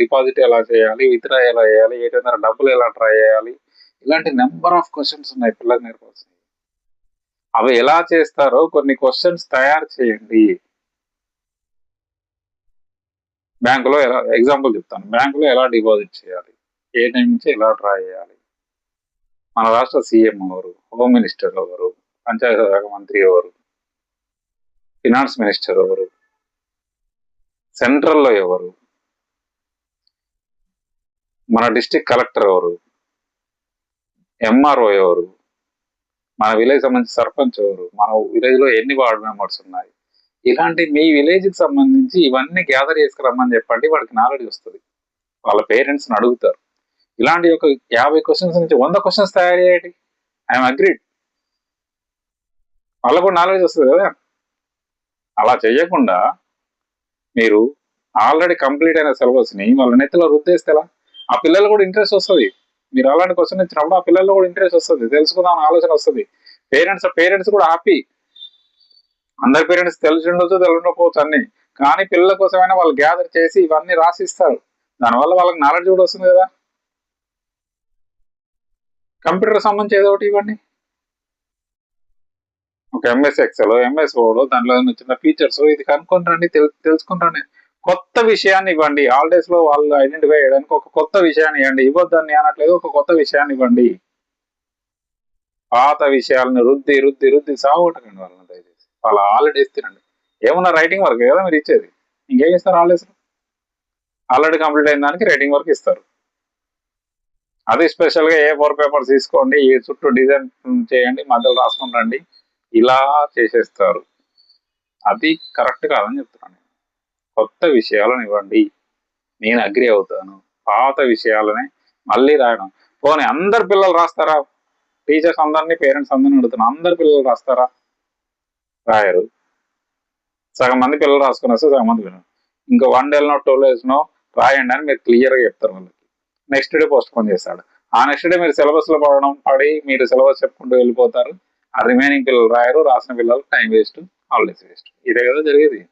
Deposit ఎలా చేయాలి withdraw ఎలా చేయాలి ఏటైనా డబ్బులు ఎలా ట్రై చేయాలి ఇలాంటి నెంబర్ ఆఫ్ క్వశ్చన్స్ ఉన్నాయి పిల్లలు నేర్పాల్సినవి అవి ఎలా చేస్తారో కొన్ని క్వశ్చన్స్ తయారు చేయండి. బ్యాంకులో ఎలా ఎగ్జాంపుల్ చెప్తాను. బ్యాంకులో ఎలా డిపాజిట్ చేయాలి ఏ టైం నుంచి ఎలా డ్రా చేయాలి. మన రాష్ట్ర సీఎం ఎవరు హోమ్ మినిస్టర్ ఎవరు పంచాయతీ శాఖ మంత్రి ఎవరు ఫినాన్స్ మినిస్టర్ ఎవరు సెంట్రల్లో ఎవరు మన డిస్టిక్ కలెక్టర్ ఎవరు? ఎంఆర్ఓ ఎవరు? మన విలేజ్ సంబంధించి సర్పంచ్ ఎవరు? మన విలేజ్లో ఎన్ని వార్డ్ మెంబర్స్ ఉన్నాయి? ఇలాంటి మీ విలేజ్కి సంబంధించి ఇవన్నీ గ్యాదర్ చేసుకురమ్మని చెప్పండి వాడికి నాలెడ్జ్ వస్తుంది. వాళ్ళ పేరెంట్స్ని అడుగుతారు. ఇలాంటి ఒక యాభై క్వశ్చన్స్ నుంచి వంద క్వశ్చన్స్ తయారు చేయండి. ఐఎమ్ అగ్రీడ్ వాళ్ళకు కూడా నాలెడ్జ్ వస్తుంది కదా. అలా చేయకుండా మీరు ఆల్రెడీ కంప్లీట్ అయిన సిలబస్ని వాళ్ళ నెత్తిలో రుద్దేస్తే ఎలా? ఆ పిల్లలు కూడా ఇంట్రెస్ట్ వస్తుంది. మీరు అలాంటి క్వశ్చన్ ఇచ్చినప్పుడు ఆ పిల్లల్లో కూడా ఇంట్రెస్ట్ వస్తుంది. తెలుసుకుందాం ఆలోచన వస్తుంది. పేరెంట్స్ పేరెంట్స్ కూడా హ్యాపీ అందరి పేరెంట్స్ తెలిసి ఉండొచ్చు తెలియకపోవచ్చు అన్ని. కానీ పిల్లల కోసమైనా వాళ్ళు గ్యాదర్ చేసి ఇవన్నీ రాసిస్తారు. దానివల్ల వాళ్ళకి నాలెడ్జ్ కూడా వస్తుంది కదా. కంప్యూటర్ సంబంధించి ఏదో ఒకటి ఇవ్వండి. ఒక ఎంఎస్ ఎక్సెల్ ఎంఎస్ వర్డ్ దానిలో చిన్న ఫీచర్స్ ఇది కనుక్కుని రండి తెలు- తెలుసుకుంటాను కొత్త విషయాన్ని ఇవ్వండి. హాలిడేస్లో వాళ్ళు ఐడెంటిఫై చేయడానికి ఒక కొత్త విషయాన్ని ఇవ్వండి. ఇవ్వద్దని అనట్లేదు ఒక కొత్త విషయాన్ని ఇవ్వండి. పాత విషయాలను రుద్ది రుద్ది రుద్ది సాగొట్టకండి వాళ్ళని దయచేసి. వాళ్ళ హాలిడేస్ తినండి. ఏమన్నా రైటింగ్ వర్క్ కదా మీరు ఇచ్చేది? ఇంకేం ఇస్తారు హాలిడేస్ ఆల్రెడీ కంప్లీట్ అయిన దానికి రైటింగ్ వర్క్ ఇస్తారు. అది స్పెషల్గా ఏ ఫోర్ పేపర్స్ తీసుకోండి ఏ చుట్టూ డిజైన్ చేయండి మధ్యలో రాసుకొని రండి. ఇలా చేసేస్తారు. అది కరెక్ట్ కాదని చెప్తున్నాను కొత్త విషయాలను ఇవ్వండి. నేను అగ్రి అవుతాను. పాత విషయాలని మళ్ళీ రాయడం. పోనీ అందరు పిల్లలు రాస్తారా? టీచర్స్ అందరినీ పేరెంట్స్ అందరిని అడుగుతున్నా అందరు పిల్లలు రాస్తారా? రాయరు. సగం మంది పిల్లలు రాసుకుని వస్తే సగం మంది పిల్లలు. ఇంకా వన్ డేలో టూ డేస్నో రాయండి అని మీరు క్లియర్గా చెప్తారు వాళ్ళకి. నెక్స్ట్ డే పోస్ట్ పోన్ చేస్తాడు. ఆ నెక్స్ట్ డే మీరు సిలబస్లో పడడం పడి మీరు సిలబస్ చెప్పుకుంటూ వెళ్ళిపోతారు. ఆ రిమైనింగ్ పిల్లలు రాయరు రాసిన పిల్లలు టైం వేస్ట్ హాలిడేస్ వేస్ట్ ఇదే కదా జరిగేది.